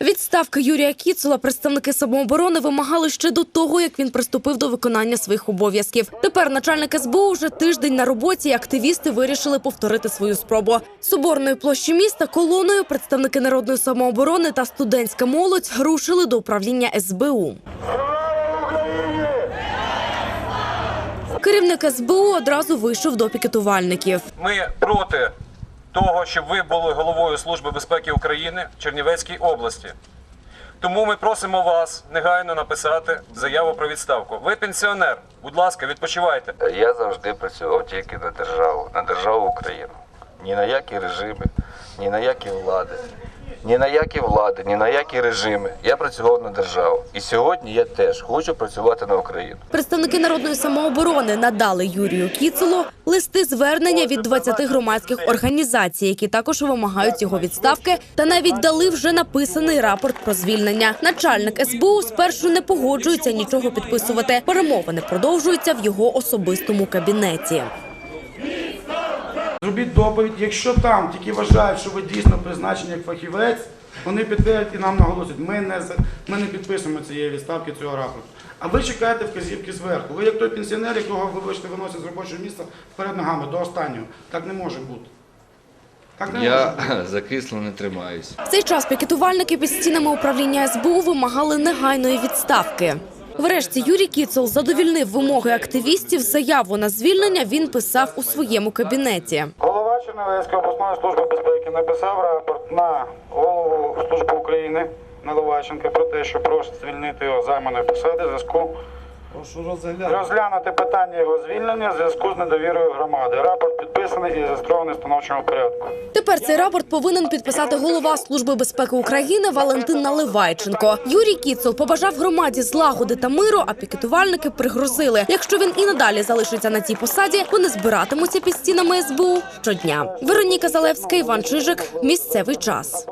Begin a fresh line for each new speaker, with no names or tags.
Відставка Юрія Кіцула представники самооборони вимагали ще до того, як він приступив до виконання своїх обов'язків. Тепер начальник СБУ вже тиждень на роботі. і Активісти вирішили повторити свою спробу. Соборної площі міста колоною представники народної самооборони та студентська молодь рушили до управління СБУ. Керівник СБУ одразу вийшов до пікетувальників.
Ми проти того, щоб ви були головою Служби безпеки України в Чернівецькій області. Тому ми просимо вас негайно написати заяву про відставку. Ви пенсіонер, будь ласка, відпочивайте.
Я завжди працював тільки на державу, на державу Україну. Ні на які режими, ні на які влади, ні на які влади, ні на які режими. Я працював на державу. І сьогодні я теж хочу працювати на Україну.
Представники народної самооборони надали Юрію Кіцелу листи звернення від 20 громадських організацій, які також вимагають його відставки, та навіть дали вже написаний рапорт про звільнення. Начальник СБУ спершу не погоджується нічого підписувати. Перемовини продовжуються в його особистому кабінеті.
Зробіть доповідь. Якщо там тільки вважають, що ви дійсно призначені як фахівець, вони підтвердять і нам наголосять. Ми не ми не підписуємо цієї відставки цього рапорту. А ви чекаєте вказівки зверху. Ви як той пенсіонер, якого вибачте виносять з робочого місця перед ногами до останнього. Так не може бути. Так не може
Я
бути.
за крісло не тримаюсь.
В цей час пікетувальники під стінами управління СБУ вимагали негайної відставки. Врешті Юрій Кіцел задовільнив вимоги активістів. Заяву на звільнення він писав у своєму кабінеті.
Голова обласної служби безпеки написав рапорт на голову Служби України Наливайченка про те, що просить звільнити його займаної посади в зв'язку розглянути питання його звільнення в зв'язку з недовірою громади. Рапорт підписаний і зареєстрований в становчому порядку.
Тепер цей рапорт повинен підписати голова Служби безпеки України Валентин Наливайченко. Юрій Кіцел побажав громаді злагоди та миру, а пікетувальники пригрозили. Якщо він і надалі залишиться на цій посаді, вони збиратимуться під стінами СБУ щодня. Вероніка Залевська, Іван Чижик. Місцевий час.